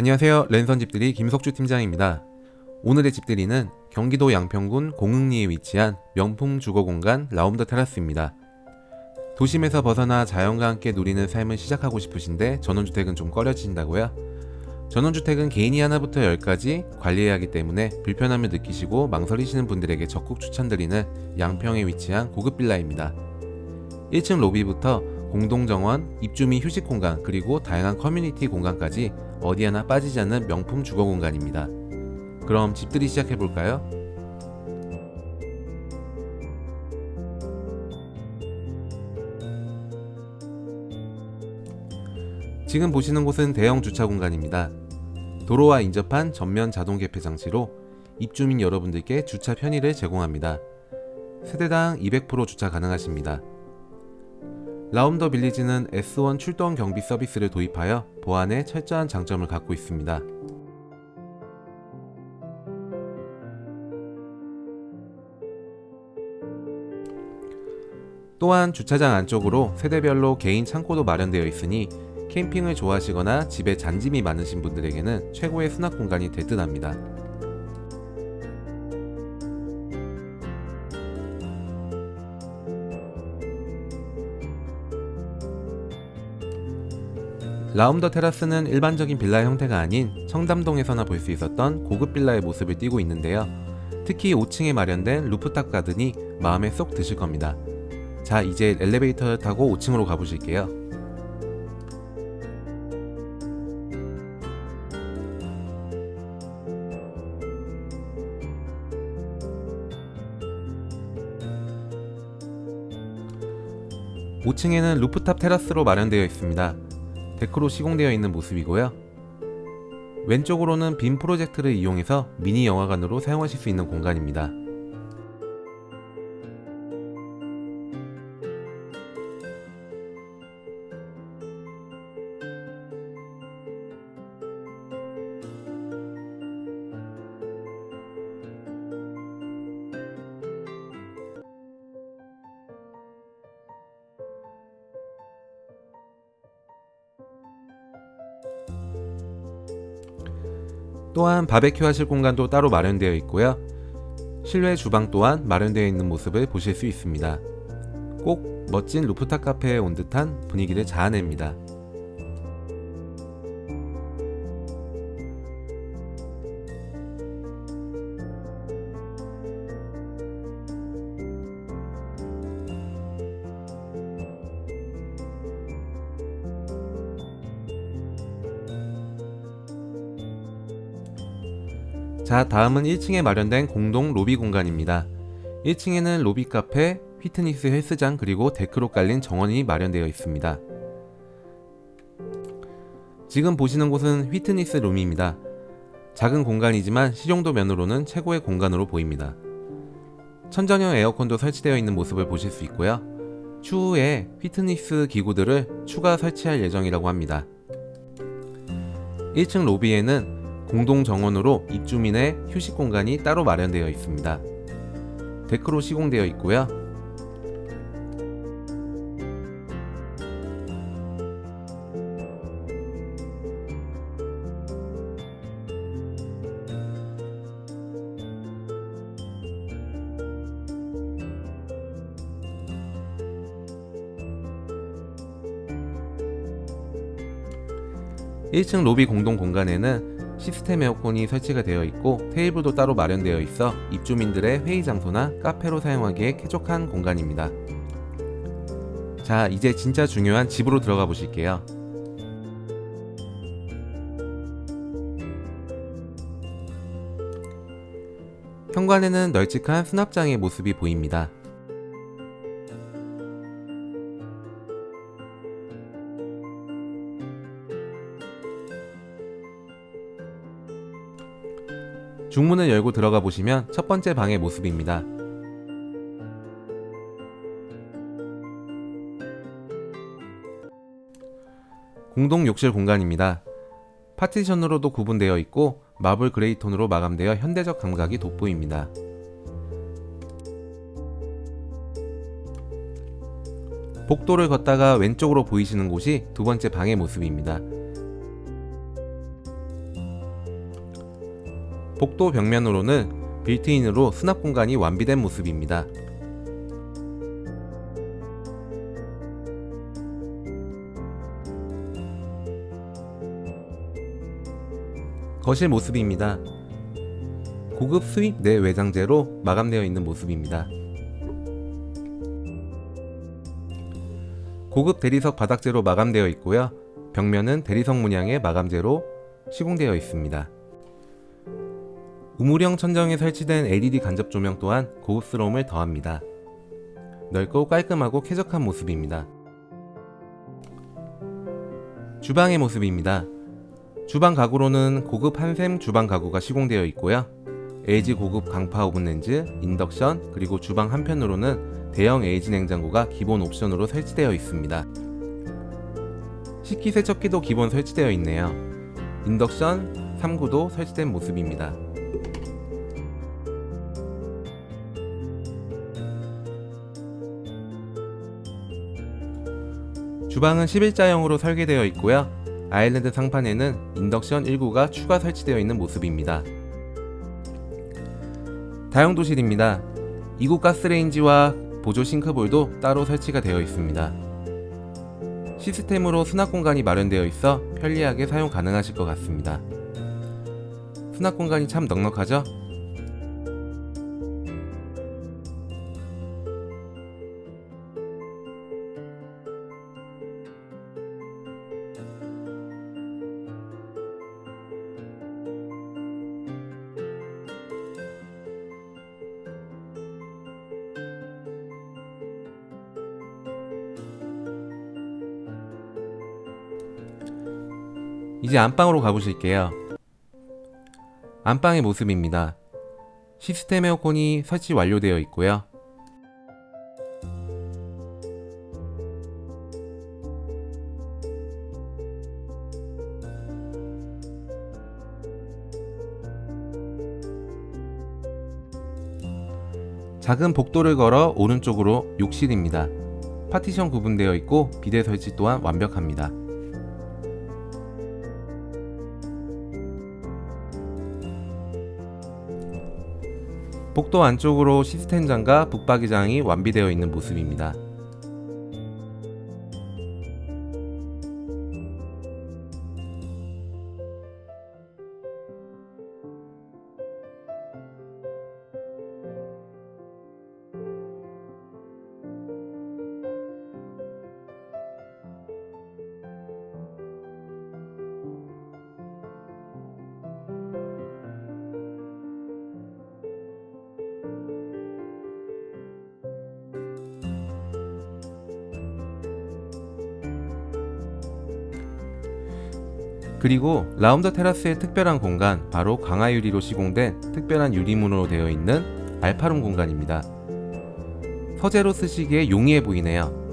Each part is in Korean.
안녕하세요. 랜선 집들이 김석주 팀장입니다. 오늘의 집들이는 경기도 양평군 공흥리에 위치한 명품 주거 공간 라움더 테라스입니다. 도심에서 벗어나 자연과 함께 누리는 삶을 시작하고 싶으신데 전원주택은 좀 꺼려지신다고요? 전원주택은 개인이 하나부터 열까지 관리해야 하기 때문에 불편함을 느끼시고 망설이시는 분들에게 적극 추천드리는 양평에 위치한 고급 빌라입니다. 1층 로비부터 공동정원, 입주 및 휴식 공간, 그리고 다양한 커뮤니티 공간까지 어디 하나 빠지지 않는 명품 주거 공간입니다. 그럼 집들이 시작해 볼까요? 지금 보시는 곳은 대형 주차 공간입니다. 도로와 인접한 전면 자동 개폐 장치로 입주민 여러분들께 주차 편의를 제공합니다. 세대당 200% 주차 가능하십니다. 라움더 빌리지는 S1 출동 경비 서비스를 도입하여 보안에 철저한 장점을 갖고 있습니다. 또한 주차장 안쪽으로 세대별로 개인 창고도 마련되어 있으니 캠핑을 좋아하시거나 집에 잔짐이 많으신 분들에게는 최고의 수납 공간이 될 듯합니다. 라움더 테라스는 일반적인 빌라 형태가 아닌 청담동에서나 볼 수 있었던 고급 빌라의 모습을 띠고 있는데요. 특히 5층에 마련된 루프탑 가든이 마음에 쏙 드실 겁니다. 자, 이제 엘리베이터를 타고 5층으로 가보실게요. (5층에는) 루프탑 테라스로 마련되어 있습니다. 데크로 시공되어 있는 모습이고요. 왼쪽으로는 빔 프로젝트를 이용해서 미니 영화관으로 사용하실 수 있는 공간입니다. 또한 바베큐 하실 공간도 따로 마련되어 있고요. 실외 주방 또한 마련되어 있는 모습을 보실 수 있습니다. 꼭 멋진 루프탑 카페에 온 듯한 분위기를 자아냅니다. 자, 다음은 1층에 마련된 공동 로비 공간입니다. 1층에는 로비 카페, 피트니스 헬스장 그리고 데크로 깔린 정원이 마련되어 있습니다. 지금 보시는 곳은 휘트니스 룸입니다. 작은 공간이지만 실용도 면으로는 최고의 공간으로 보입니다. 천정형 에어컨도 설치되어 있는 모습을 보실 수 있고요. 추후에 휘트니스 기구들을 추가 설치할 예정이라고 합니다. 1층 로비에는 공동 정원으로 입주민의 휴식 공간이 따로 마련되어 있습니다. 데크로 시공되어 있고요. (1층) 로비 공동 공간에는 시스템 에어컨이 설치가 되어 있고 테이블도 따로 마련되어 있어 입주민들의 회의 장소나 카페로 사용하기에 쾌적한 공간입니다. 자, 이제 진짜 중요한 집으로 들어가 보실게요. 현관에는 널찍한 수납장의 모습이 보입니다. 중문을 열고 들어가 보시면 첫 번째 방의 모습입니다. 공동 욕실 공간입니다. 파티션으로도 구분되어 있고 마블 그레이 톤으로 마감되어 현대적 감각이 돋보입니다. 복도를 걷다가 왼쪽으로 보이시는 곳이 두 번째 방의 모습입니다. 복도 벽면으로는 빌트인으로 수납 공간이 완비된 모습입니다. 거실 모습입니다. 고급 수입 내 외장재로 마감되어 있는 모습입니다. 고급 대리석 바닥재로 마감되어 있고요. 벽면은 대리석 문양의 마감재로 시공되어 있습니다. 우물형 천정에 설치된 LED 간접 조명 또한 고급스러움을 더합니다. 넓고 깔끔하고 쾌적한 모습입니다. 주방의 모습입니다. 주방 가구로는 고급 한샘 주방 가구가 시공되어 있고요. LG 고급 강파 오븐 렌즈, 인덕션, 그리고 주방 한편으로는 대형 LG 냉장고가 기본 옵션으로 설치되어 있습니다. 식기세척기도 기본 설치되어 있네요. 인덕션 3구도 설치된 모습입니다. 주방은 11자형으로 설계되어 있고요. 아일랜드 상판에는 인덕션 1구가 추가 설치되어 있는 모습입니다. 다용도실입니다. 2구 가스레인지와 보조 싱크볼도 따로 설치가 되어 있습니다. 시스템으로 수납 공간이 마련되어 있어 편리하게 사용 가능하실 것 같습니다. 수납 공간이 참 넉넉하죠? 이제 안방으로 가보실게요. 안방의 모습입니다. 시스템 에어컨이 설치 완료되어 있고요. 작은 복도를 걸어 오른쪽으로 욕실입니다. 파티션 구분되어 있고 비대 설치 또한 완벽합니다. 복도 안쪽으로 시스템장과 북박이장이 완비되어 있는 모습입니다. 그리고 라운드 테라스의 특별한 공간 바로 강화 유리로 시공된 특별한 유리문으로 되어 있는 알파룸 공간입니다. 서재로 쓰시기에 용이해 보이네요.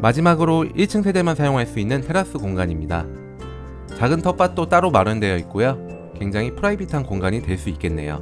마지막으로 1층 세대만 사용할 수 있는 테라스 공간입니다. 작은 텃밭도 따로 마련되어 있고요. 굉장히 프라이빗한 공간이 될 수 있겠네요.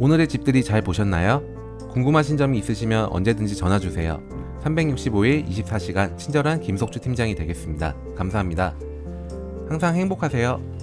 오늘의 집들이 잘 보셨나요? 궁금하신 점이 있으시면 언제든지 전화 주세요. 365일 24시간 친절한 김석주 팀장이 되겠습니다. 감사합니다. 항상 행복하세요.